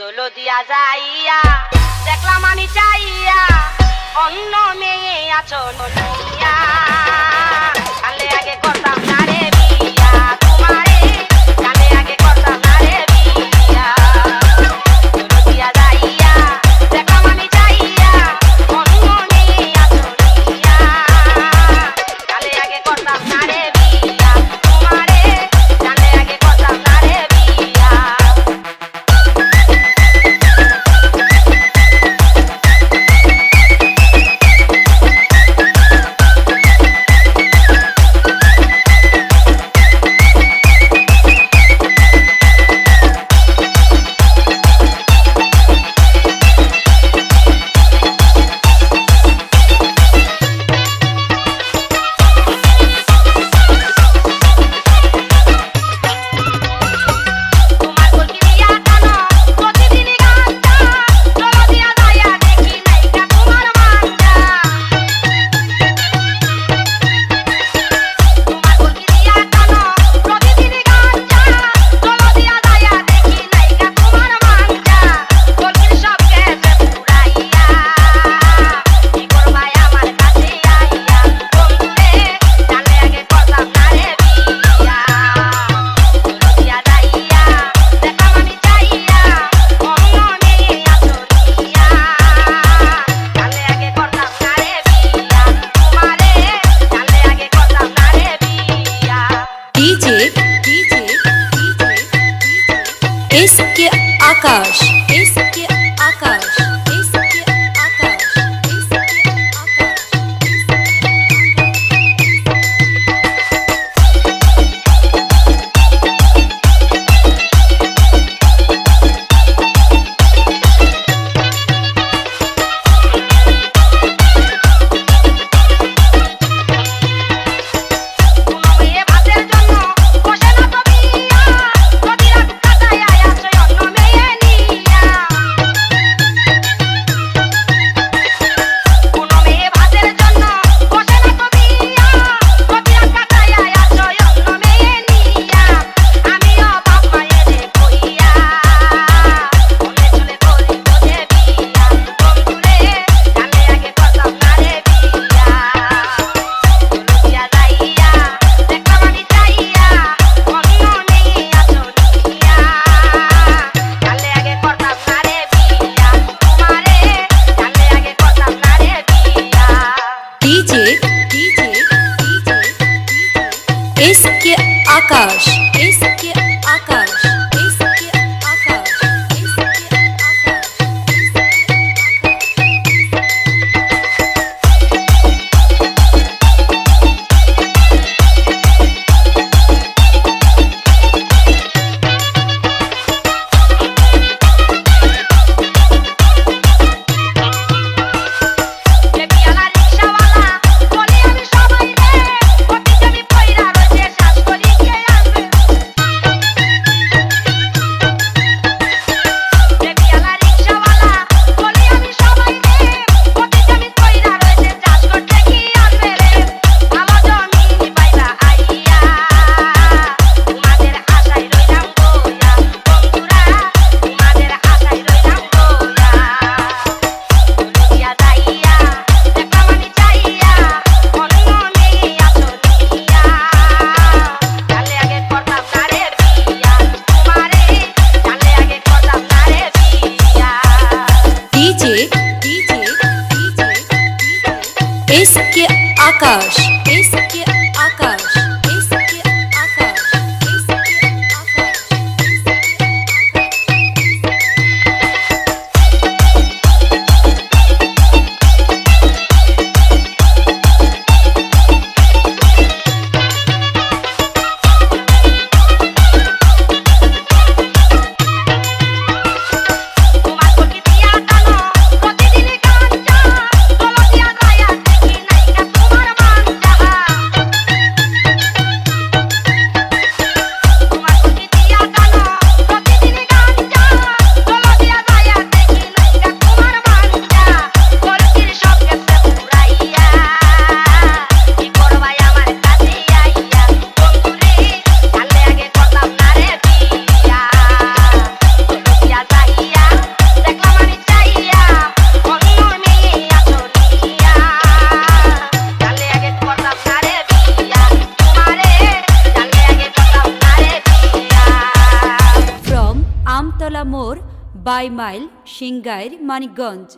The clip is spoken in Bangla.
দোলো দিয়া যাইয়া দেখলাম আমি চাইয়া অন্য মেয়ে আছো নিয়া আগে কথা Esse que é Akash. Esse que é Akash. इसके आकाश इसके आकाश इसके आकाश इसके আমতলা মোড় বাইমাইল সিংগাইর মানিকগঞ্জ।